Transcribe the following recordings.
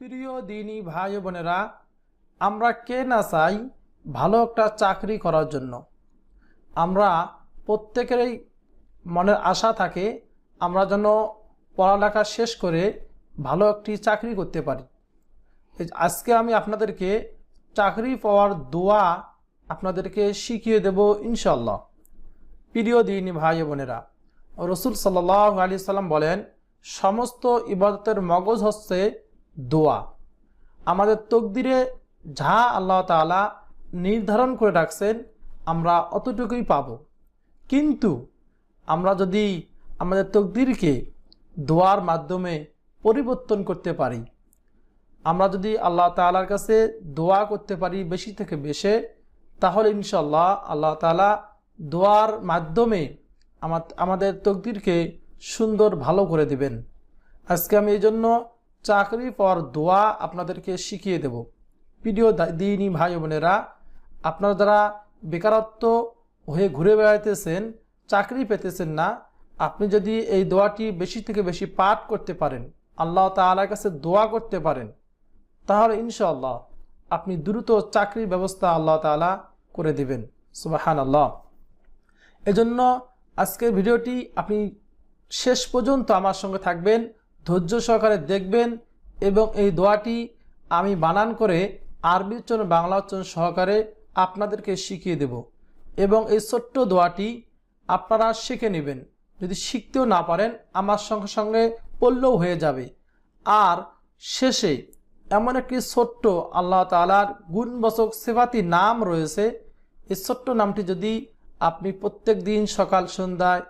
প্রিয় দিনী ভাই বোনেরা, আমরা কে না চাই ভালো একটা চাকরি করার জন্য? আমরা প্রত্যেকেরই মনের আশা থাকে আমরা যেন পড়ালেখা শেষ করে ভালো একটি চাকরি করতে পারি। আজকে আমি আপনাদেরকে চাকরি পাওয়ার দোয়া আপনাদেরকে শিখিয়ে দেব ইনশাল্লাহ প্রিয় দিনী ভাই বোনেরা, রসুল সাল্লাহ আলি সাল্লাম বলেন, সমস্ত ইবাদতের মগজ হচ্ছে দোয়া। আমাদের তকদিরে যা আল্লাহ তাআলা নির্ধারণ করে রাখছেন, আমরা অতটুকুই পাব। কিন্তু আমরা যদি আমাদের তকদিরকে দোয়ার মাধ্যমে পরিবর্তন করতে পারি, আমরা যদি আল্লাহ তাআলার কাছে দোয়া করতে পারি বেশি থেকে বেশি, তাহলে ইনশাল্লাহ আল্লাহ তাআলা দোয়ার মাধ্যমে আমা- আমাদের তকদিরকে সুন্দর ভালো করে দিবেন। আজকে আমি এই জন্য চাকরি পর দোয়া আপনাদেরকে শিখিয়ে দেব। প্রিয় দিনী ভাই বোনেরা, আপনারা যারা বেকারত্ব হয়ে ঘুরে বেড়াইতেছেন, চাকরি পেতেছেন না, আপনি যদি এই দোয়াটি বেশি থেকে বেশি পাঠ করতে পারেন, আল্লাহ তাআলার কাছে দোয়া করতে পারেন, তাহলে ইনশাআল্লাহ আপনি দ্রুত চাকরির ব্যবস্থা আল্লাহ তাআলা করে দিবেন। সুবাহান আল্লাহ এজন্য আজকের ভিডিওটি আপনি শেষ পর্যন্ত আমার সঙ্গে থাকবেন। ধৈর্য সহকারে দেখবেন এবং এই দোয়াটি আমি বানান করে আরবি উচ্চারণ, বাংলা উচ্চারণ সহকারে আপনাদেরকে শিখিয়ে দেব এবং এই ছোট্ট দোয়াটি আপনারা শিখে নেবেন। যদি শিখতেও না পারেন, আমার সঙ্গে সঙ্গে পড়লেও হয়ে যাবে। আর শেষে এমন একটি ছোট্ট আল্লাহ তালার গুণবচক সেবাতি নাম রয়েছে। এই ছোট্ট নামটি যদি আপনি প্রত্যেক দিন সকাল সন্ধ্যায়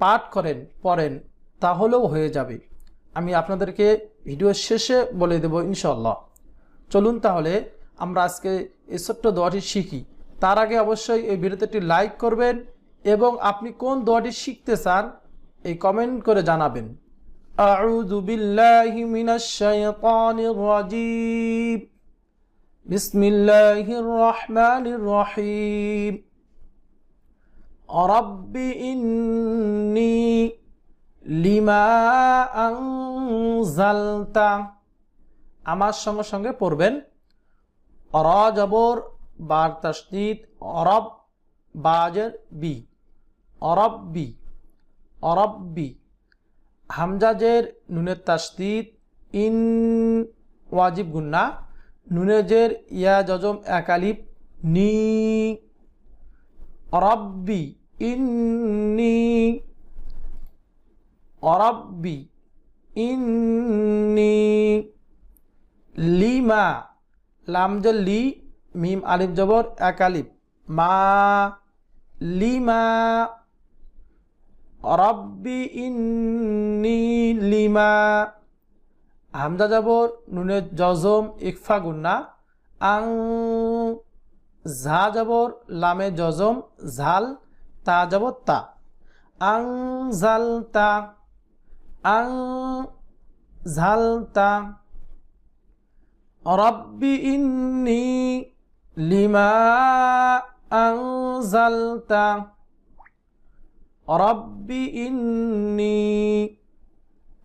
পাঠ করেন, পড়েন, তাহলেও হয়ে যাবে। আমি আপনাদেরকে ভিডিওর শেষে বলে দেব ইনশাল্লাহ চলুন তাহলে আমরা আজকে এই ছোট্ট দোয়াটি শিখি তার আগে অবশ্যই এই ভিডিওতে একটি লাইক করবেন এবং আপনি কোন দোয়াটি শিখতে চান এই কমেন্ট করে জানাবেন أعوذ بالله من الشيطان الرجيم بسم الله الرحمن الرحيم رب إني লিমা আংজালতা আমার সঙ্গে সঙ্গে পড়বেন। অর জবর বার তাসনিদ, অরব বাজের বি, অরব বি অরব বি। হামজাজের নুনের তাসদিদ ইন ওয়াজিব গুন্না। নুনেজের ইয়া জজম একালিপ নি। রব্বি ইন অরব্বি, ইন্নি লিমা, লাম যে লি, মিম আলিফ জবর, এক আলিফ, মা লিমা রব্বি ইন্নি লিমা, হামজা জবর, নুনে জজম, ইকফা গুন্না, আং ঝা জবর, লামে জজম, ঝাল, তা জবর, তা, আং ঝাল, তা আং ঝাল তা রব্বি ইন্নি লিমা আনজালতা। রব্বি ইন্নি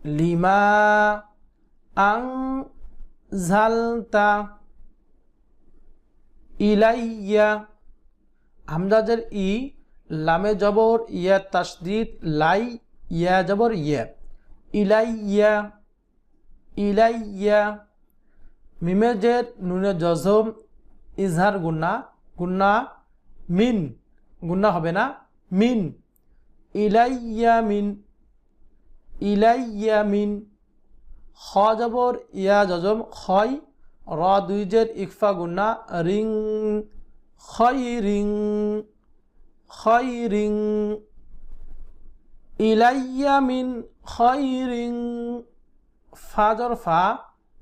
লিমা আনজালতা। ইলাইয়া। হামজাজের ই, লামে জবর ইয়া তাসদিদ লাই, ইয়া জবর ইয়া। ইলাইয়া ইলাইয়া, মিমেজের নুনে জজম, ইজহার গুন্না গুন্না, মিন, গুন্না হবে না, মিন, ইলাইয়া মিন ইলাইয়া মিন, খ জবর, ইয়া জজম, খয়, র দুইজের ইকফা গুন্না, রিং, খয় রিং খয় রিং, ইলাইয়া মিন খয় রিং ফাজর ফা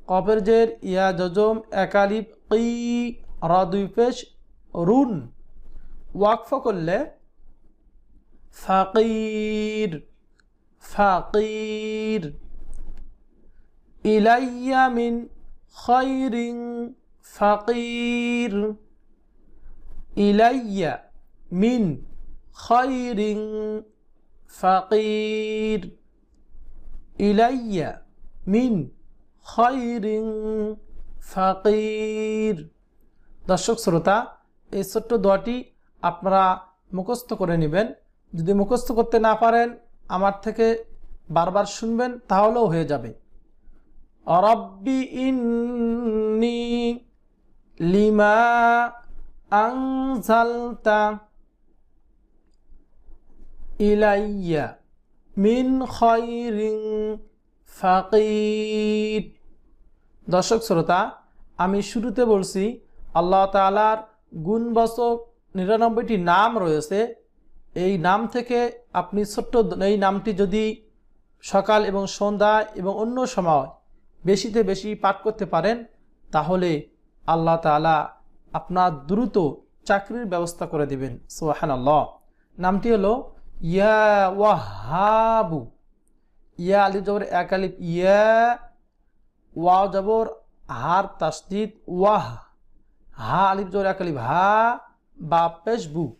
কপের জের, ইয়া জজম, একালিপ, কি, র দুই পেশ, রুন ওয়াকফ করলে ফাকির ফাকির। ইলাইয়া মিন খৈরিং ফাকির। ইলাইয়া মিন খৈরিং ফাকির। ইলাইয়া মিন দর্শক, শ্রোতা, এই ছোট্ট দোয়াটি আপনারা মুখস্থ করে নেবেন। যদি মুখস্থ করতে না পারেন, আমার থেকে বারবার শুনবেন, তাহলেও হয়ে যাবে। অরব্বি ইন্নি লিমা আংজালতা ইলাইয়া। মিন খৈরিং ফাকির। দর্শক, শ্রোতা, আমি শুরুতে বলছি, আল্লাহ তালার গুণবাচক নিরানব্বইটি নাম রয়েছে। এই নাম থেকে আপনি ছোট্ট এই নামটি যদি সকাল এবং সন্ধ্যা এবং অন্য সময় বেশিতে বেশি পাঠ করতে পারেন, তাহলে আল্লাহ তালা আপনার দ্রুত চাকরির ব্যবস্থা করে দিবেন। সোহান আল্লাহ নামটি হলো ইয়া ওয়াহাবু। ইয়া আলিফ জবর এক আলিফ। ইয়া ওয়া জবর হার তাসদিদ ওয়াহ। হা আলিফ জবর এক আলিফ। হা বা পেশবু।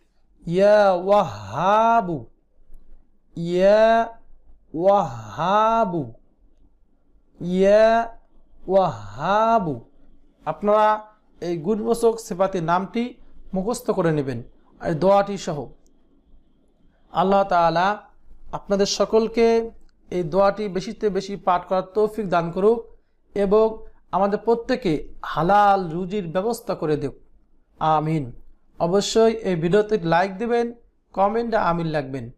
ইয়া ওয়াহাবু। ইয়া ওয়াহাবু। ইয়া ওয়াহাবু। আপনারা এই গুণবচক সেবাতির নামটি মুখস্থ করে নেবেন। আর দোয়াটি সহ আল্লাহ তাআলা আপনাদের সকলকে এই দোয়াটি বেশিতে বেশি পাঠ করার তৌফিক দান করুক এবং আমাদের প্রত্যেকে হালাল রুজির ব্যবস্থা করে দেব আমিন। অবশ্যই এই ভিডিওতে লাইক দেবেন, কমেন্টে আমিন লাগবেন।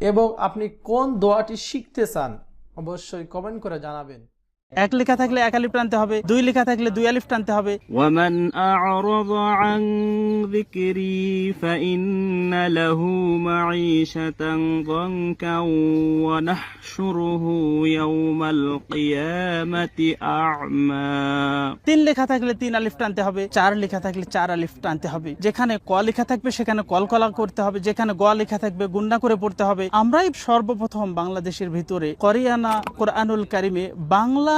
এবং আপনি কোন দোয়াটি শিখতে চান, অবশ্যই কমেন্ট করে জানাবেন। এক লেখা থাকলে এক আলিফ টানতে হবে দুই লেখা থাকলে দুই আলিফ টানতে হবে। তিন লেখা থাকলে তিন আলিফ টানতে হবে চার লেখা থাকলে চার আলিফ টানতে হবে। যেখানে ক লেখা থাকবে সেখানে কল কলা করতে হবে যেখানে গ লেখা থাকবে গুন্না করে পড়তে হবে। আমরাই সর্বপ্রথম বাংলাদেশের ভিতরে করিয়ানা কোরআনুল কারিমে বাংলা